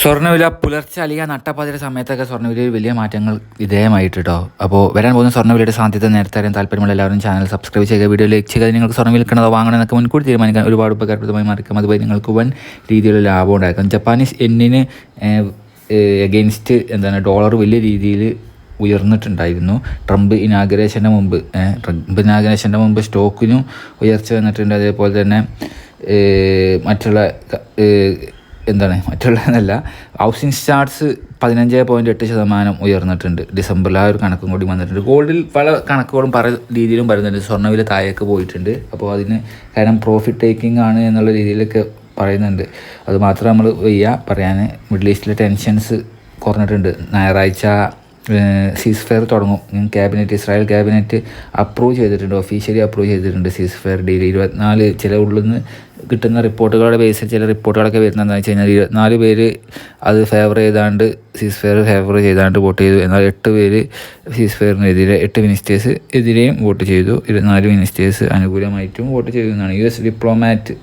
സ്വർണവില പുലർച്ചെ അല്ലെങ്കിൽ നട്ടപ്പാതിര സമയത്തൊക്കെ സ്വർണവിലയിൽ വലിയ മാറ്റങ്ങൾ വിധേയമായിട്ട്? കേട്ടോ അപ്പോൾ വരാൻ പോകുന്ന സ്വർണവിലയുടെ സാധ്യത നേരത്തെ അറിയാൻ താല്പര്യമുള്ള എല്ലാവരും ചാനൽ സബ്സ്ക്രൈബ് ചെയ്യുക വീഡിയോ ലൈക്ക് ചെയ്യുക നിങ്ങൾക്ക് സ്വർണം വിൽക്കണതോ വാങ്ങണമെന്നൊക്കെ മുൻകൂട്ടി തീരുമാനിക്കാൻ ഒരുപാട് ഉപകാരപ്രദമായി മാറിക്കും അതുപോലെ നിങ്ങൾക്ക് വൻ രീതിയിലുള്ള ലാഭം ഉണ്ടാക്കാം ജപ്പാനീസ് എന്നിന് എഗെയിൻസ്റ്റ് എന്താണ് ഡോളർ വലിയ രീതിയിൽ ഉയർന്നിട്ടുണ്ടായിരുന്നു. ട്രംപ് ഇനാഗ്രേഷന്റെ മുമ്പ് ട്രംപ് ഇനാഗ്രേഷന്റെ മുമ്പ് സ്റ്റോക്കിനും ഉയർച്ച വന്നിട്ടുണ്ട്. അതേപോലെ തന്നെ മറ്റുള്ള എന്താണ്? മറ്റുള്ള എന്നല്ല ഹൗസിംഗ് സ്റ്റാർട്സ് പതിനഞ്ച് പോയിന്റ് എട്ട് ശതമാനം ഉയർന്നിട്ടുണ്ട്. ഡിസംബറിൽ ആ ഒരു കണക്കും കൂടി വന്നിട്ടുണ്ട്. ഗോൾഡിൽ പല കണക്കുകളും പല രീതിയിലും വരുന്നുണ്ട്. സ്വർണവില താഴേക്ക് പോയിട്ടുണ്ട്. അപ്പോൾ അതിന് കാരണം പ്രോഫിറ്റ് ടേക്കിംഗ് ആണ് എന്നുള്ള രീതിയിലൊക്കെ പറയുന്നുണ്ട്. അതുമാത്രം നമ്മൾ വയ്യ. പറയാൻ മിഡിൽ ഈസ്റ്റിലെ ടെൻഷൻസ് കുറഞ്ഞിട്ടുണ്ട്. ഞായറാഴ്ച സീസ് ഫെയർ തുടങ്ങും. ക്യാബിനറ്റ് ഇസ്രായേൽ ക്യാബിനറ്റ് അപ്രൂവ് ചെയ്തിട്ടുണ്ട്. ഒഫീഷ്യലി അപ്രൂവ് ചെയ്തിട്ടുണ്ട്. സീസ് ഫെയർ ഡീൽ ഇരുപത്തിനാല് ചില ഉള്ളിൽ നിന്ന് കിട്ടുന്ന റിപ്പോർട്ടുകളുടെ ബേസിൽ ചില റിപ്പോർട്ടുകളൊക്കെ വരുന്നത് എന്താണെന്ന് വെച്ച് കഴിഞ്ഞാൽ ഇരുപത്തിനാല് പേര് അത് ഫേവർ ചെയ്താണ്ട് സീസ് ഫെയർ ഫേവർ ചെയ്താണ്ട് വോട്ട് ചെയ്തു. എന്നാൽ എട്ട് പേര് സീസ് ഫെയറിനെതിരെ എട്ട് മിനിസ്റ്റേഴ്സ് എതിരെയും വോട്ട് ചെയ്തു. ഇരുപത്തിനാല് മിനിസ്റ്റേഴ്സ് അനുകൂലമായിട്ടും വോട്ട് ചെയ്തു എന്നാണ്. യു എസ് ഡിപ്ലോമാറ്റ്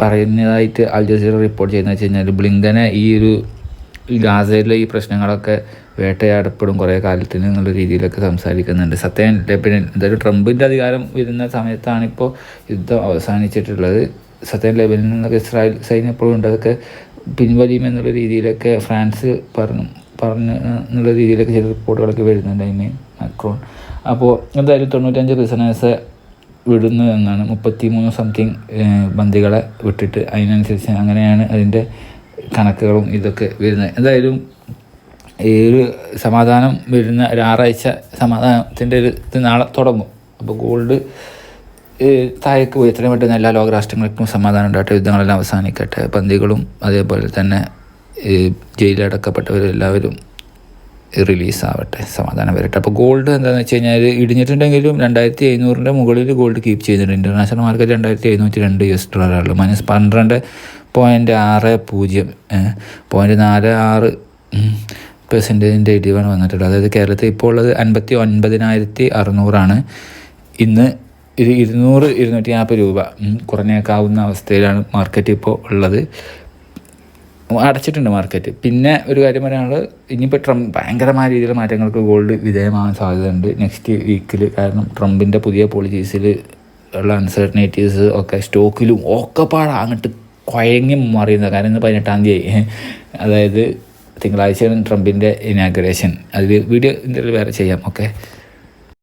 പറയുന്നതായിട്ട് അൽ ജസീറ റിപ്പോർട്ട് ചെയ്യുന്നത് വെച്ച് കഴിഞ്ഞാൽ ബ്ലിങ്കനെ ഈ ഒരു ഗാസയിലെ ഈ പ്രശ്നങ്ങളൊക്കെ വേട്ടയാടപ്പെടും കുറേ കാലത്തിന് എന്നുള്ള രീതിയിലൊക്കെ സംസാരിക്കുന്നുണ്ട്. സത്യം ലെബനൻ എന്തായാലും ട്രംപിന്റെ അധികാരം വരുന്ന സമയത്താണിപ്പോൾ യുദ്ധം അവസാനിച്ചിട്ടുള്ളത്. സത്യം ലെബനിൽ നിന്നൊക്കെ ഇസ്രായേൽ സൈന്യം എപ്പോഴും ഉണ്ട്. അതൊക്കെ പിൻവലിയും എന്നുള്ള രീതിയിലൊക്കെ ഫ്രാൻസ് പറഞ്ഞു പറഞ്ഞു എന്നുള്ള രീതിയിലൊക്കെ ചില റിപ്പോർട്ടുകളൊക്കെ വരുന്നുണ്ട് അതിന് മക്രോൺ. അപ്പോൾ എന്തായാലും തൊണ്ണൂറ്റഞ്ച് ബിസിനസ് വിടുന്നു എന്നാണ്. മുപ്പത്തി മൂന്ന് സംതിങ് ബന്ദികളെ വിട്ടിട്ട് അതിനനുസരിച്ച് അങ്ങനെയാണ് അതിന്റെ കണക്കുകളും ഇതൊക്കെ വരുന്നത്. എന്തായാലും ഈ ഒരു സമാധാനം വരുന്ന ഒരു ആറാഴ്ച സമാധാനത്തിന്റെ ഒരു ഇത് നാളെ തുടങ്ങും. അപ്പോൾ ഗോൾഡ് താഴേക്ക് പോയി എത്രയും പെട്ടെന്ന് എല്ലാ ലോകരാഷ്ട്രങ്ങൾക്കും സമാധാനം ഉണ്ടാകട്ടെ യുദ്ധങ്ങളെല്ലാം അവസാനിക്കട്ടെ പന്തികളും അതേപോലെ തന്നെ ജയിലടക്കപ്പെട്ടവരെല്ലാവരും റിലീസ് ആവട്ടെ സമാധാനം വരട്ടെ. അപ്പോൾ ഗോൾഡ് എന്താണെന്ന് വെച്ച് കഴിഞ്ഞാൽ ഇടിഞ്ഞിട്ടുണ്ടെങ്കിലും രണ്ടായിരത്തി എഴുന്നൂറിന്റെ മുകളിൽ ഗോൾഡ് കീപ്പ് ചെയ്യുന്നുണ്ട് ഇന്റർനാഷണൽ മാർക്കറ്റ് രണ്ടായിരത്തി എഴുന്നൂറ്റി രണ്ട് യു എസ് ഡോളറുള്ളൂ മൈനസ് പന്ത്രണ്ട് പോയിന്റ് ആറ് പൂജ്യം പോയിന്റ് നാല് ആറ് പെർസെന്റേജിന്റെ ഇടിവാണ് വന്നിട്ടുള്ളത്. അതായത് കേരളത്തിൽ ഇപ്പോൾ ഉള്ളത് അൻപത്തി ഒൻപതിനായിരത്തി അറുന്നൂറാണ്. ഇന്ന് ഇത് ഇരുന്നൂറ് ഇരുന്നൂറ്റി നാൽപ്പത് രൂപ കുറഞ്ഞേക്കാവുന്ന അവസ്ഥയിലാണ് മാർക്കറ്റ് ഇപ്പോൾ ഉള്ളത്. അടച്ചിട്ടുണ്ട് മാർക്കറ്റ് പിന്നെ ഒരു കാര്യം പറയാനുള്ളത് ഇനിയിപ്പോൾ ട്രംപ് ഭയങ്കരമായ രീതിയിൽ മാറ്റങ്ങൾക്ക് ഗോൾഡ് വിധേയമാകാൻ സാധ്യതയുണ്ട്. നെക്സ്റ്റ് വീക്കിൽ കാരണം ട്രംപിന്റെ പുതിയ പോളിസീസിൽ ഉള്ള അൺസർട്ടനിറ്റീസ് ഒക്കെ സ്റ്റോക്കിലും ഒക്കെ പാടാ അങ്ങോട്ട് കുഴങ്ങി മറിയുന്നത് കാരണം ഇന്ന് പതിനെട്ടാം തീയതി. അതായത് തിങ്കളാഴ്ചയാണ് ട്രംപിന്റെ ഇനാഗ്രേഷൻ. അതിൽ വീഡിയോ ഇന്ത്യയിൽ വേറെ ചെയ്യാം. ഓക്കെ